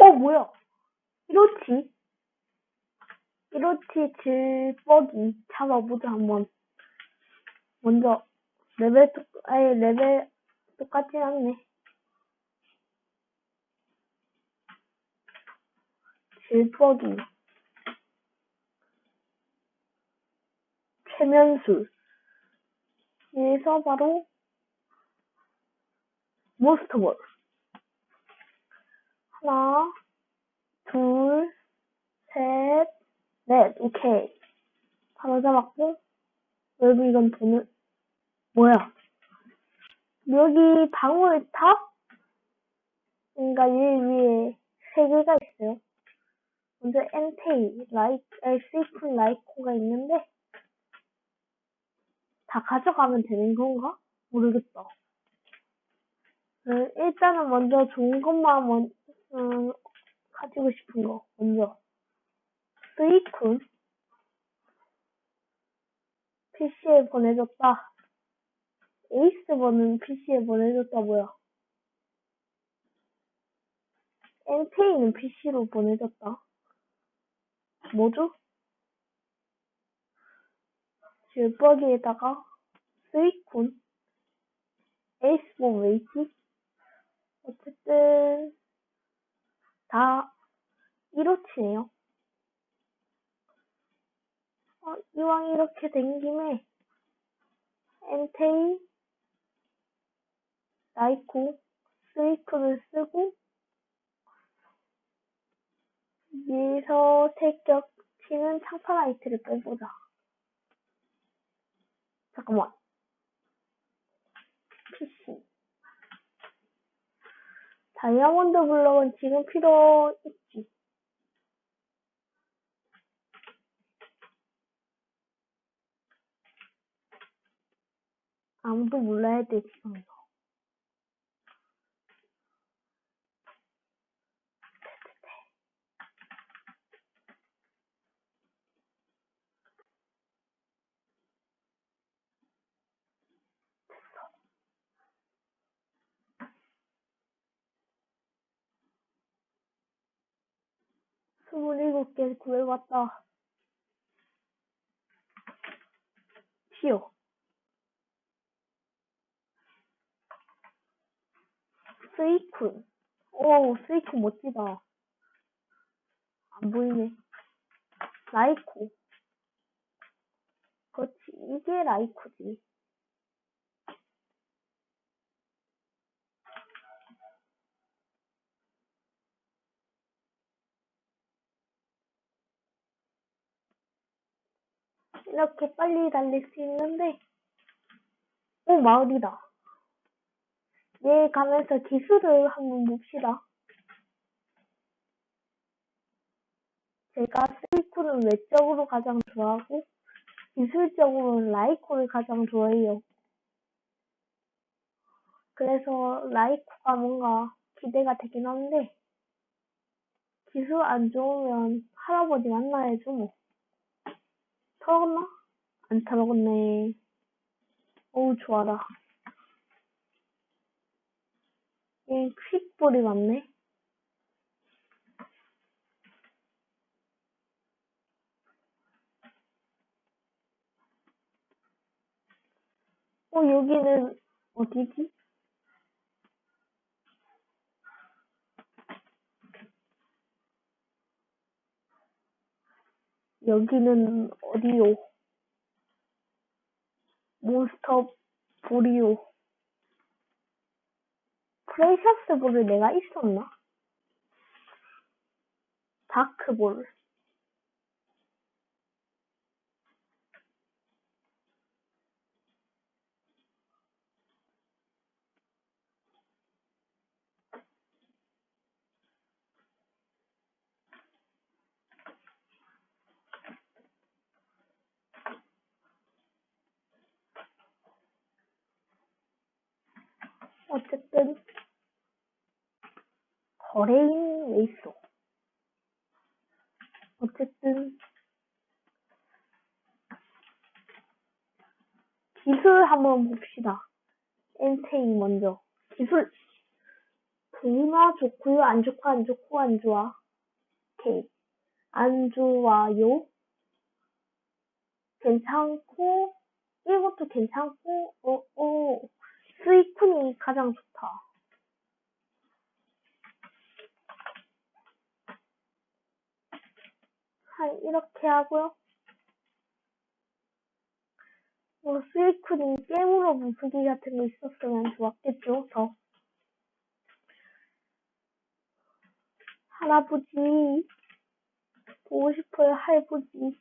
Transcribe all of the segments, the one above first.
어, 뭐야? 이렇지. 이렇지, 질뻑이. 잡아보자, 한번. 먼저, 레벨, 똑, 아예 레벨 똑같진 않네. 질뻑이. 최면술. 여기서 바로, 몬스터볼. 하나, 둘, 셋, 넷, 오케이. 바로 잡았고, 여기 이건 돈을, 뭐야? 여기 방울탑? 그러니까 여기 위에 세 개가 있어요. 먼저 엔테이, 라이, 엘시프 라이코가 있는데, 다 가져가면 되는 건가? 모르겠다. 음, 일단은 먼저 좋은 것만 먼, 음, 가지고 싶은 거 먼저. 스이쿤. PC에 보내줬다. 에이스 번은 PC에 보내줬다 뭐야? 엔테이는 PC로 보내줬다. 뭐죠? 질버기에다가 스이쿤. 에이스번 웨이티 어쨌든 다 1호치네요. 어, 이왕 이렇게 된 김에 엔테이, 라이코, 스위크를 쓰고 여기서 태격 치는 창파 라이트를 빼보자. 잠깐만. PC. 다이아몬드 블럭은 지금 필요 있지. 아무도 몰라야 돼, 지금. 스물일곱 개 구해봤다. 튀어. 스이쿤. 오, 스이쿤 멋지다. 안 보이네. 라이코. 그렇지, 이게 라이코지. 이렇게 빨리 달릴 수 있는데, 오, 마을이다. 얘 가면서 기술을 한번 봅시다. 제가 스이코는 외적으로 가장 좋아하고, 기술적으로는 라이코를 가장 좋아해요. 그래서 라이코가 뭔가 기대가 되긴 한데, 기술 안 좋으면 할아버지 만나야죠, 뭐. 털어갔나? 안 털어갔네. 어우, 좋아라. 얘 퀵볼이 맞네. 어, 여기는 어디지? 여기는 어디요? 몬스터 볼이요. 프레셔스 볼을 내가 있었나? 다크 볼. 어쨌든 거래인 왜 있어? 어쨌든 기술 한번 봅시다. 엔테이 먼저 기술 좋으나 좋고요, 안 좋고 안 좋고 안 좋아. 오케이. 안 좋아요. 괜찮고, 이것도 괜찮고, 어, 어, 스위쿤이 가장 좋다. 한, 이렇게 하고요. 뭐, 스위쿤이 게임으로 무수기 같은 거 있었으면 좋았겠죠, 더. 할아버지, 보고 싶어요, 할아버지.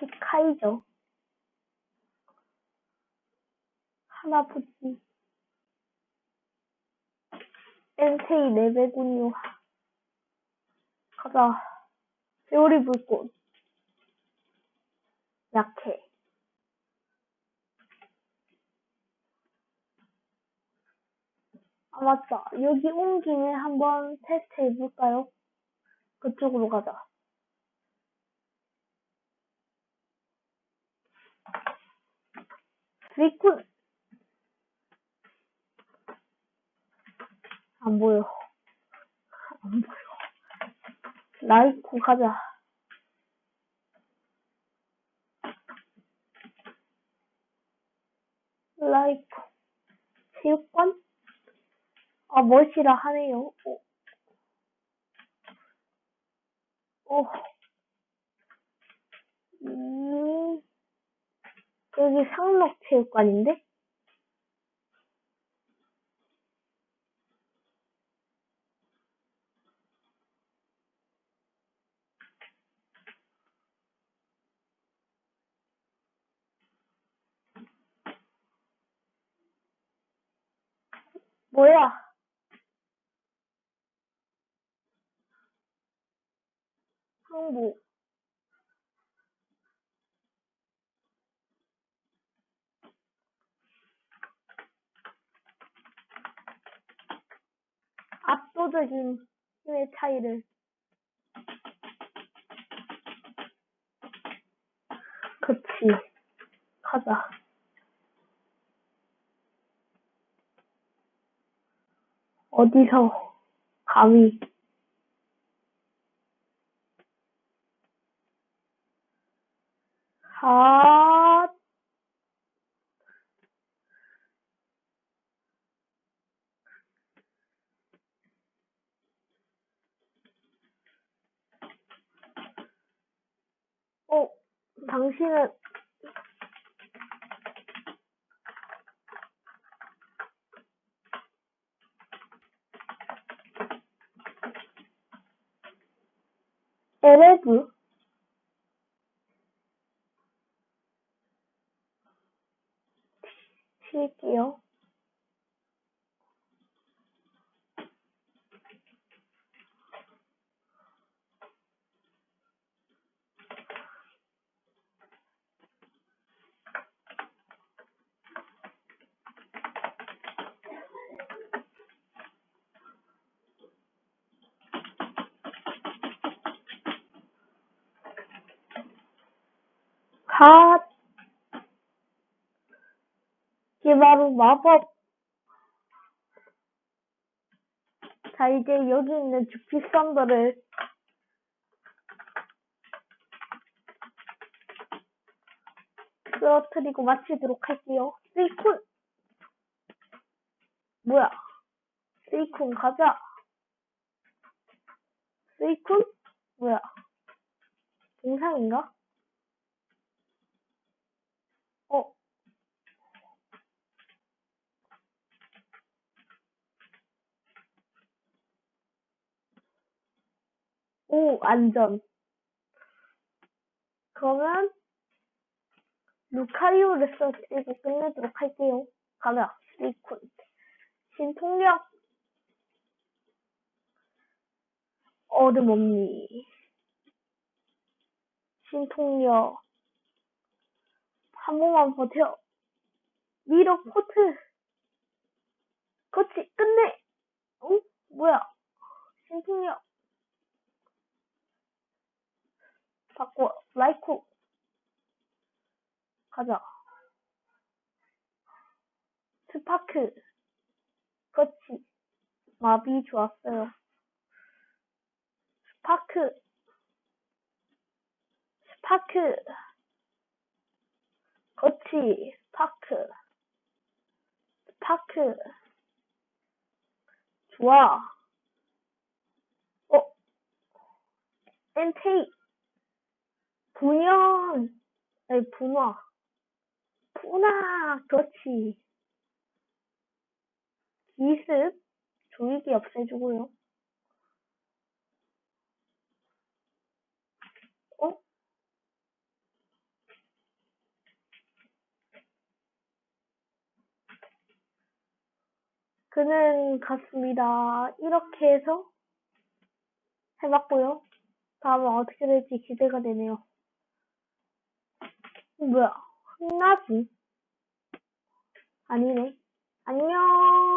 스카이죠. 할아버지. 엔테이 레베군요. 가자. 요리 불꽃. 약해. 아, 맞다. 여기 온 김에 한번 테스트 해볼까요? 그쪽으로 가자. 리쿤! 안 보여. 안 보여. 라이코 가자. 라이코. 체육관? 아, 멋이라 하네요. 오. 오. 음, 여기 상록 체육관인데? 뭐야? 항복. 압도적인 힘의 차이를. 그치. 가자. 어디서 감히 아 어, 당신은 에레브 칠게요. 갓 이게 바로 마법 자 이제 여기 있는 주피 썬더를 쓰러뜨리고 마치도록 할게요. 스이쿤 뭐야? 스이쿤 가자. 스이쿤 뭐야? 동상인가? 어? 오, 안전. 그러면 루카리오를 써주고 끝내도록 할게요. 가자, 스이쿤. 신통력. 얼음 없니. 신통력. 한 번만 버텨. 미러 포트. 그렇지, 끝내. 응? 신풍력. 바꿔, 라이코. 가자. 스파크. 그렇지. 마비 좋았어요. 스파크. 스파크. 그렇지. 스파크. 스파크. 좋아. 어? 엔테이. 분연. 아니, 분화. 분화. 그렇지. 기습. 조이기 없애주고요. 어? 그는 갔습니다. 이렇게 해서 해봤고요. 다음은 어떻게 될지 기대가 되네요. 뭐야? 흥나지? 아니네. 안녕.